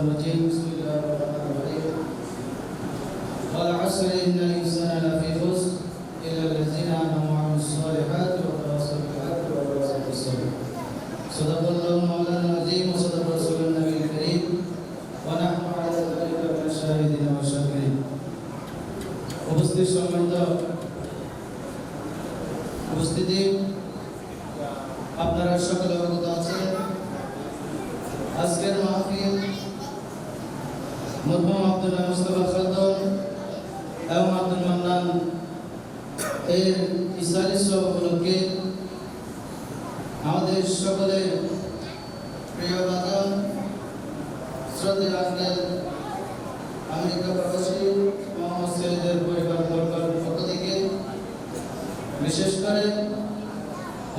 الرجيم بسم الله الرحمن الرحيم والعصر إن الإنسان لفي خسر إلا الذين آمنوا وعملوا الصالحات وتواصوا بالحق وتواصوا بالصبر صدق الله مولانا العظيم وصدق رسول النبي الكريم ونحن على ذلك من الشاهدين والشاكرين উপস্থিত সম্মানিত উপস্থিতি আপনারা সকলে অবগত আছেন আজকের মাহফিল মরহুম আব্দুল্লাহ মুস্তফা খাতুন এবং আব্দুল মান্নান এর ইসারি উপলক্ষে আমাদের সকলের প্রিয় বাদন শ্রদ্ধেয় আঙ্কেল আমেরিকা প্রবাসী মোহাম্মদ সৈয়দের পরিবার বর্গের পক্ষ থেকে বিশেষ করে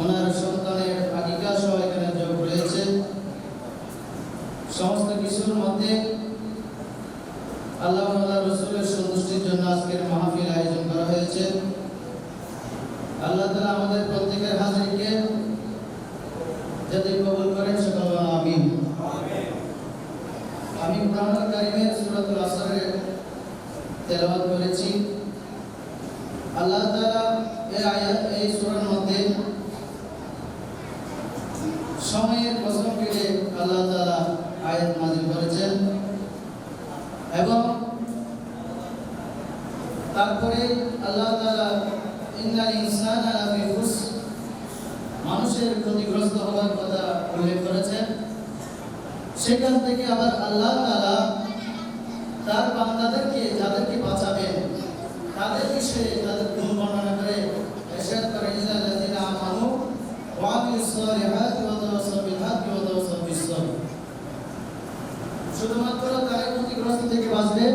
ওনার সন্তানের আকিকা সহ এখানে যোগ রয়েছে। সমস্ত কিছুর মধ্যে আল্লাহ আল্লাহ রসুলের সন্তুষ্টির জন্য আজকের মাহফিল আয়োজন করা হয়েছে। আল্লাহ তালা আমাদের প্রত্যেকের হাজিরকে যাতে কবুল করেন আমি কোরআন কারিমের সূরাতুল আসরের তেলাওয়াত করেছি। আল্লাহ তাআলা এই আয়াত এই সূরার মধ্যে সময়ের কসম কেটে আল্লাহ তাআলা আয়াত নাযিল করেছেন এবং তারপরে আল্লাহ তাআলা ইন্নাল ইনসানা খুসর মানুষের ক্ষতিগ্রস্ত হওয়ার কথা উল্লেখ করেছেন। সেখান থেকে আবার আল্লাহ তাআলা তার বান্দাদেরকে যাদেরকে বাঁচাবেন তাদের বিষয়ে তাদের বর্ণনা করে এরশাদ করে ইন্নাল্লাযীনা আমানু ওয়া আমিলুস সালিহাতি ওয়া তাওয়াসাউ বিল হাক্কি ওয়া তাওয়াসাউ বিস সাবর শুধুমাত্র তারাই ক্ষতিগ্রস্ত থেকে বাঁচবে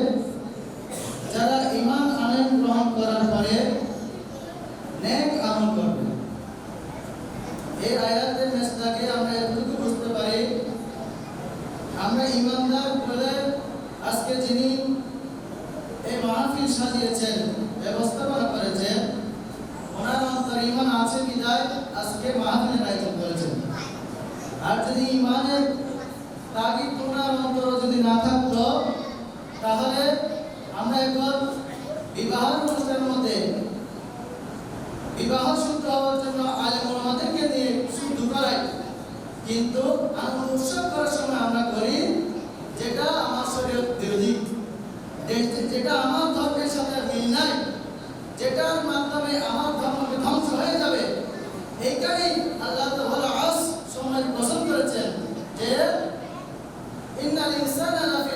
যারা ঈমান আনেন গ্রহণ করার পরে নেক আমল করবে এই আয়াতের মেসলাকে আমরা এতটুকু বুঝতে পারি আমরা ইমানদার বলে আজকে যিনি এই মাহফিল সাজিয়েছেন ব্যবস্থাপনা করেছেন, ওনার অন্তর ইমান আছে বিদায় আজকে মাহফিলের আয়োজন করেছেন। আর যদি ইমানের তাগিদ ওনার অন্তর যদি না থাকতো, তাহলে আমরা এখন বিবাহ অনুষ্ঠানের মধ্যে, বিবাহ শুদ্ধ হওয়ার জন্য আলেম ওলামাদেরকে দিয়ে শুদ্ধ করাই। কিন্তু আনন্দ উৎসব করার সময় আমরা করি যেটা আমার শরীর বিরোধী যেটা আমার ধর্মের সাথে মিল নাই, যেটার মাধ্যমে আমার ধর্মকে ধ্বংস হয়ে যাবে এইখানেই আল্লাহ তাআলা আস সময় পছন্দ করেছেন যে ইন্নাল ইনসানা লাফি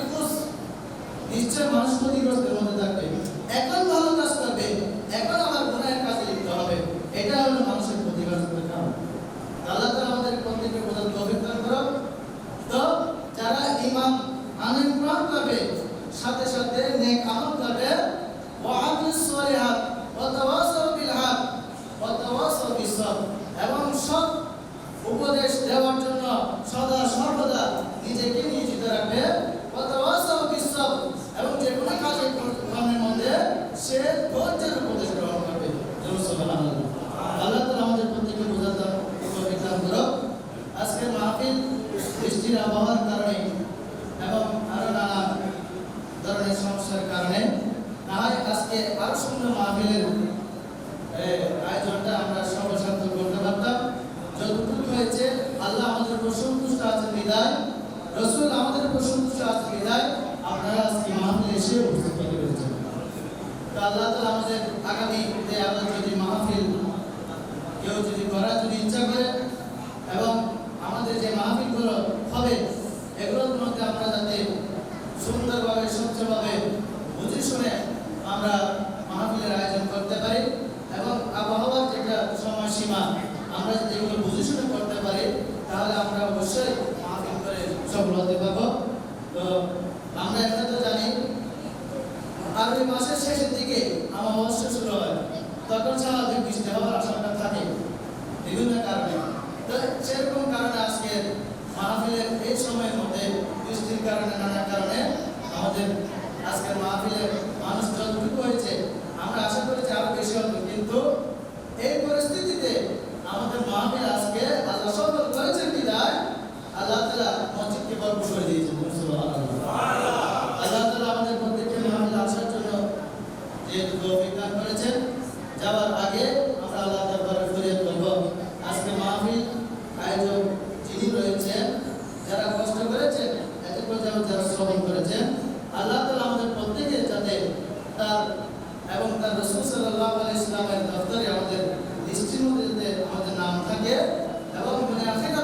নিশ্চয় মানুষ ক্ষতিগ্রস্তের মধ্যে থাকবে। এখন ভালো কাজ করবে, এখন আমার গুনাহের কাজে লিপ্ত হবে। এটা হলো মানুষের ক্ষতিগ্রস্তের কারণ। আল্লাহ তাআলা আমাদের প্রত্যেককে বোঝার তৌফিক দান তো যারা ঈমান আনেন গ্রহণ করবে সাথে সাথে নেক আমল করবে ওয়া আমিলুস সালিহাত, ওয়া তাওয়াসাউ বিল হক, ওয়া তাওয়াসাউ বিস এবং সৎ উপদেশ দেওয়ার জন্য সদা সর্বদা নিজেকে নিয়োজিত রাখবে। ওয়া তাওয়াসাউ বিস এবং যে কোনো কাজে কর্মের মধ্যে সে ধৈর্যের উপদেশ গ্রহণ করবে। সুবহানাল্লাহ। আল্লাহ তাআলা আমাদের প্রত্যেককে বোঝার দান তৌফিক দান করো আজকের মাহফিল বৃষ্টির আবহাওয়ার কারণে এবং আরও নানা ধরনের সমস্যার কারণে না হয় আজকে আরও সুন্দর মাহফিলের আয়োজনটা আমরা সর্বশান্ত করতে পারতাম। যতটুকু হয়েছে, আল্লাহ আমাদের উপর সন্তুষ্ট আছে, বিদায়। রসুল আমাদের উপর সন্তুষ্ট আছে, বিদায়। আপনারা আজকে মাহফিলে এসে উপস্থিত হতে পেরেছেন। তো আল্লাহ তাআলা আমাদের আগামী যে আমরা যদি মাহফিল কেউ যদি করার যদি ইচ্ছা করে, এবং আমাদের যে মাহফিলগুলো হবে, এগুলোর মধ্যে আমরা যাতে সুন্দরভাবে, স্বচ্ছভাবে বুঝে শুনে আমরা মাহফিলের আয়োজন করতে পারি এবং আবহাওয়ার যেটা সময়সীমা, আমরা যদি এগুলো বুঝে শুনে করতে পারি, তাহলে আমরা অবশ্যই মাহফিল করে সফল হতে পারব। তো আমরা এটা তো জানি আরবি মাসের শেষের দিকে অমাবস্যা শুরু হয়। তখন স্বাভাবিক বৃষ্টি হওয়ার আশঙ্কা থাকে বিভিন্ন কারণে। তো সেরকম কারণে আজকে মাহফিলের এই সময়ের মধ্যে বৃষ্টির কারণে, নানা কারণে আমাদের আজকের মাহফিলের হয়েছে আমরা আশা করেছি আরও বেশি হবে, কিন্তু এই পরিস্থিতিতে আমাদের মাহফিল আজকে আল্লাহ সফল করেছেন বিদায় আল্লাহ তালা মসজিদকে গল্প করে দিয়েছেন আল্লাহ তালা আমাদের প্রত্যেককে মাহফিল আসার জন্য যেহেতু অভিজ্ঞান করেছেন, যাওয়ার আগে আমরা আল্লাহ তালা ফিরিয়ে করব আজকে মাহফিল আয়োজক যিনি রয়েছেন, যারা কষ্ট করেছেন, এত পর্যন্ত যারা শ্রমিক তার এবং তার রসুল সাল্লাহ ইসলামের দপ্তরে আমাদের লিস্টির মধ্যে আমাদের নাম থাকে এবং মনে আখেরা